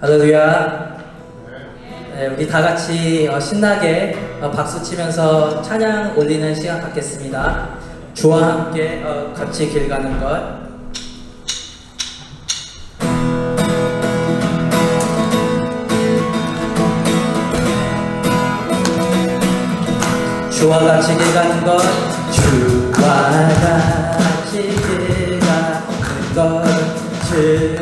할렐루야. 네, 우리 다 같이 어, 신나게 어, 박수 치면서 찬양 올리는 시간 갖겠습니다. 주와 함께 어, 같이 길 가는 것. 주와 같이 길 가는 것. 주와 같이 길 가는 것. 즐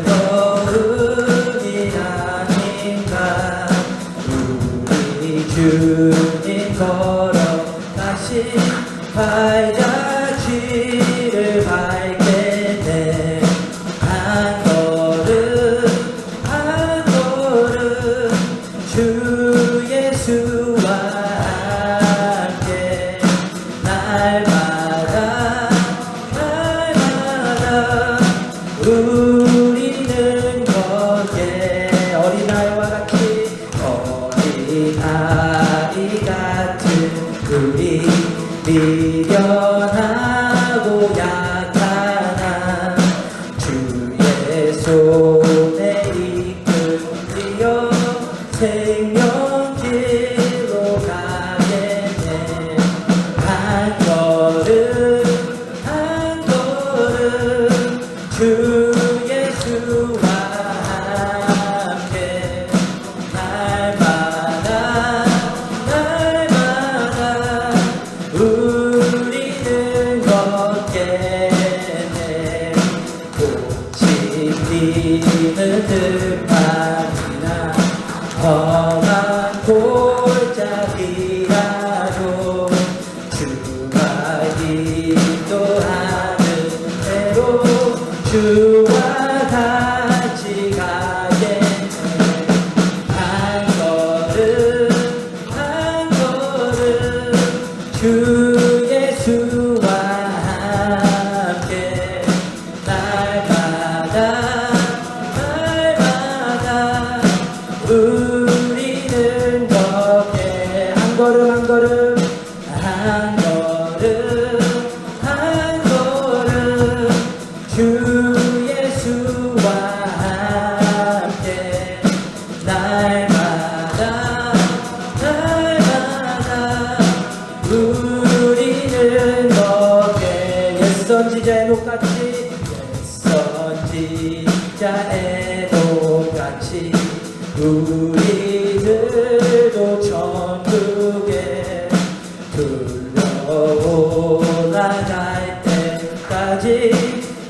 피는 듯한이나 험한 골짜기라도 주가 인도하는 대로 주와 같이 가겠네 한 걸음 한 걸음 주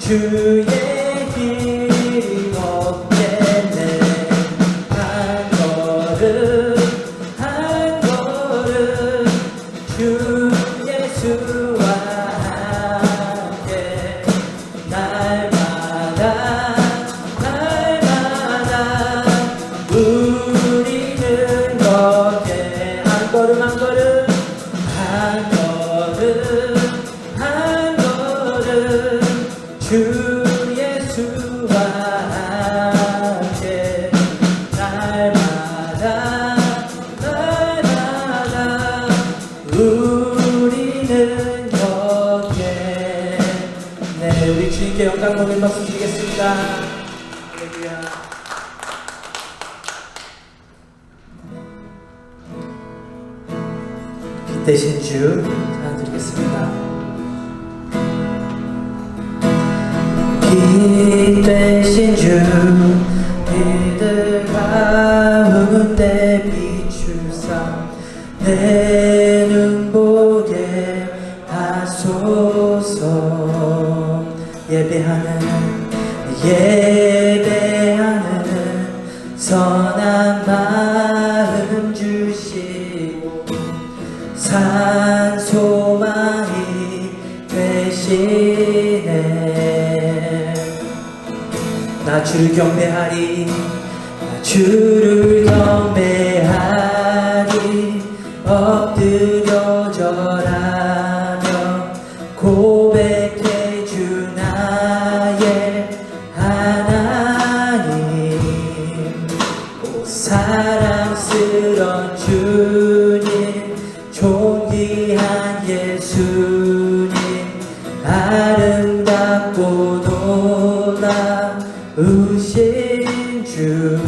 주의 길이 걷겠네 한 걸음 한 걸음 주 예수와 함께 날마다 날마다 우리는 걷게 한 걸음 한 걸음 한 걸음 할렐루야. 빛 대신 주 찬양 드리겠습니다. 빛 대신 주 이들 가운데 비추사 내 눈보게 하소서 예배하는 예배하는 선한 마음 주시고 산 소망이 되시네. 나 주를 경배하리 나 주를 경배하리. 엎드려 절 주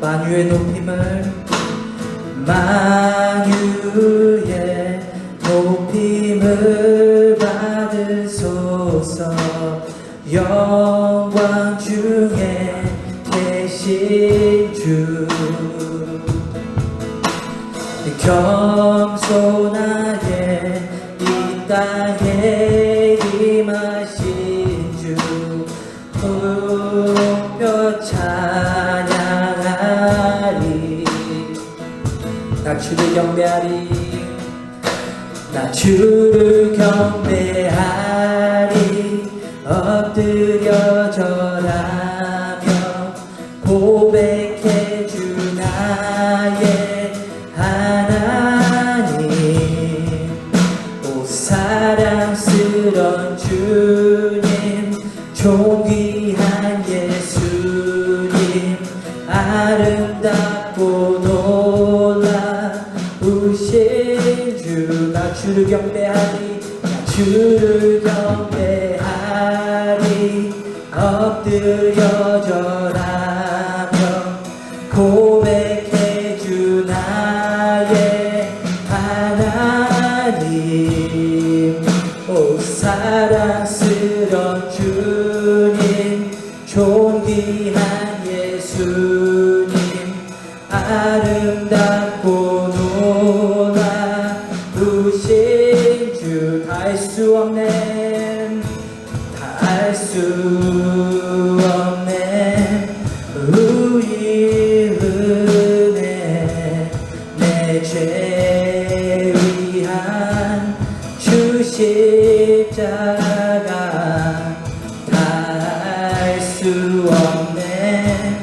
만유의 높임을 만유의 높임을 받으소서. 영광 중에 계신 주. 겸손 나 주를 경배하리. 나 주를 경배하리. 엎드려 절하며 고백해 주 나의 하나 주나 없네 다할수 없네. 우리 은혜 내죄 위한 주 십자가 다할수 없네.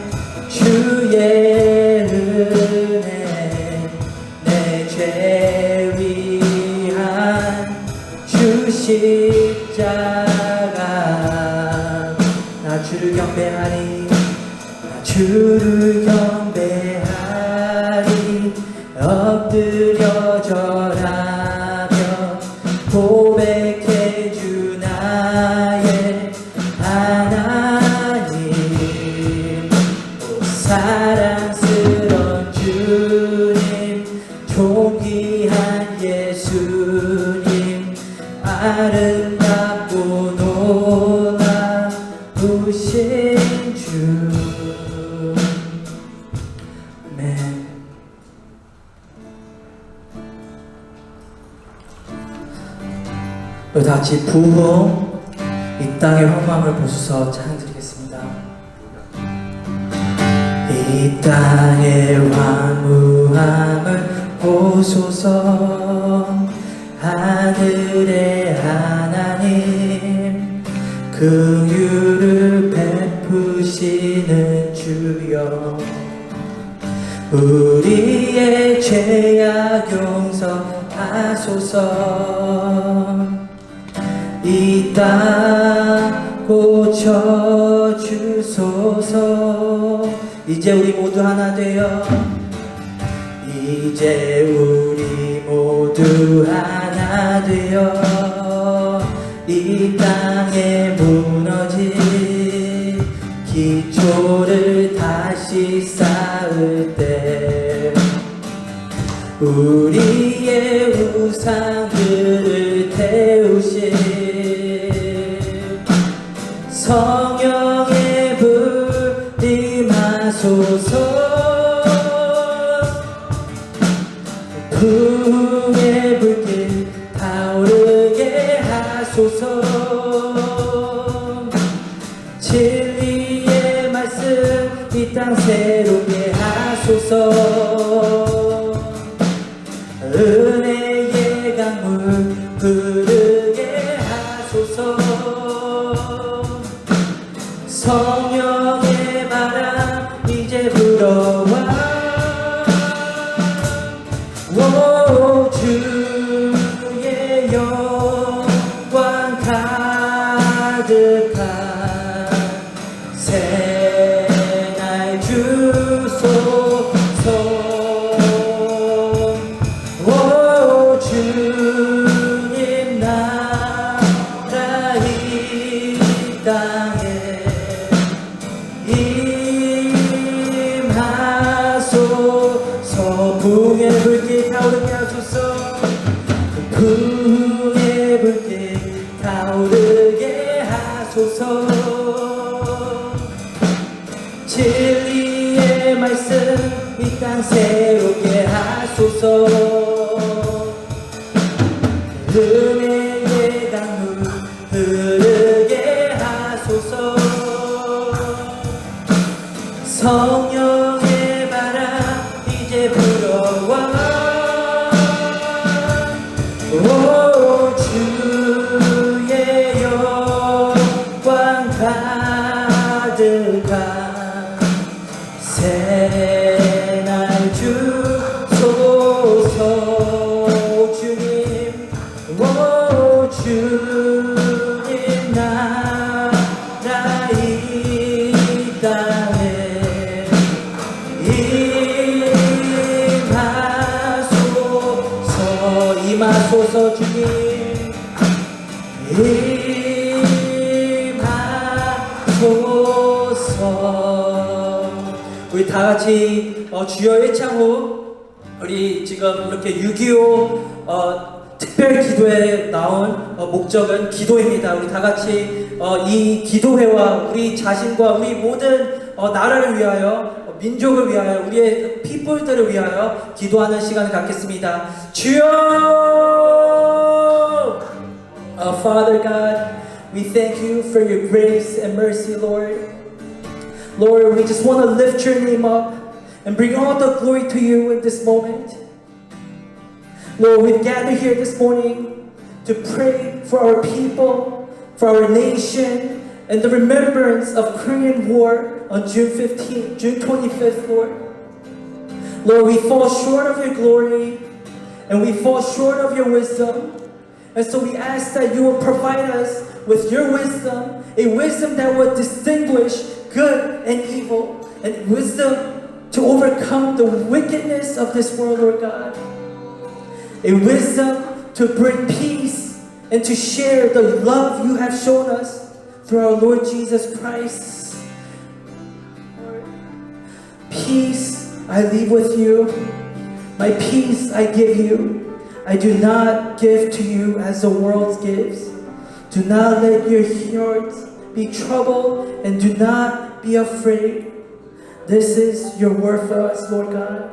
주의 은혜 내죄 십자가 나 주를 경배하리 나 주를 경배하리. 엎드려 절하며 고백해 주 나의 하나님 오 사랑 아름답고 놀라우신 주 아멘 우리 다 같이 부흥 이 땅의 황망을 보소서 찬양 드리겠습니다. 이 땅의 황무함을 보소서 하늘의 하나님 긍휼을 베푸시는 주여. 우리의 죄악 용서하소서. 이 땅 고쳐주소서. 이제 우리 모두 하나 되어. 이제 우리 모두 하나 되어 이 땅에 무너진 기초를 다시 쌓을 때 우리의 우상 하소서. 진리의 말씀 이 땅 새롭게 하소서. 은혜의 강물 흐르게 하소서. 성령의 바람 이제 불어와 이 임하소서 우리 다 같이 어, 주여 예창후 우리 지금 이렇게 6.25 어, 특별 기도에 나온 어, 목적은 기도입니다. 우리 다 같이 어, 이 기도회와 우리 자신과 우리 모든 어, 나라를 위하여 어, 민족을 위하여 우리의 피플들을 위하여 기도하는 시간을 갖겠습니다. 주여! Uh, Father God, we thank you for your grace and mercy, Lord. Lord, we just want to lift your name up and bring all the glory to you in this moment. Lord, we've gathered here this morning to pray for our people, for our nation, and the remembrance of Korean War on June 15th, June 25th, Lord. Lord, we fall short of your glory and we fall short of your wisdom. And so we ask that you will provide us with your wisdom, a wisdom that will distinguish good and evil, and wisdom to overcome the wickedness of this world, Lord God. A wisdom to bring peace and to share the love you have shown us through our Lord Jesus Christ. Peace I leave with you, my peace I give you. I do not give to you as the world gives. Do not let your heart be troubled and do not be afraid. This is your word for us, Lord God.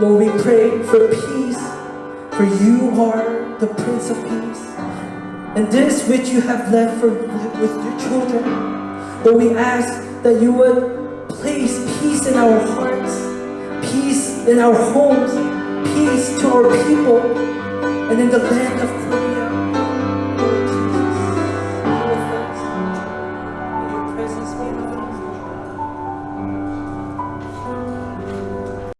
Lord, we pray for peace, for you are the Prince of Peace. And this which you have left for with your children, Lord, we ask that you would place peace in our hearts, peace in our homes, peace to our people, and in the land of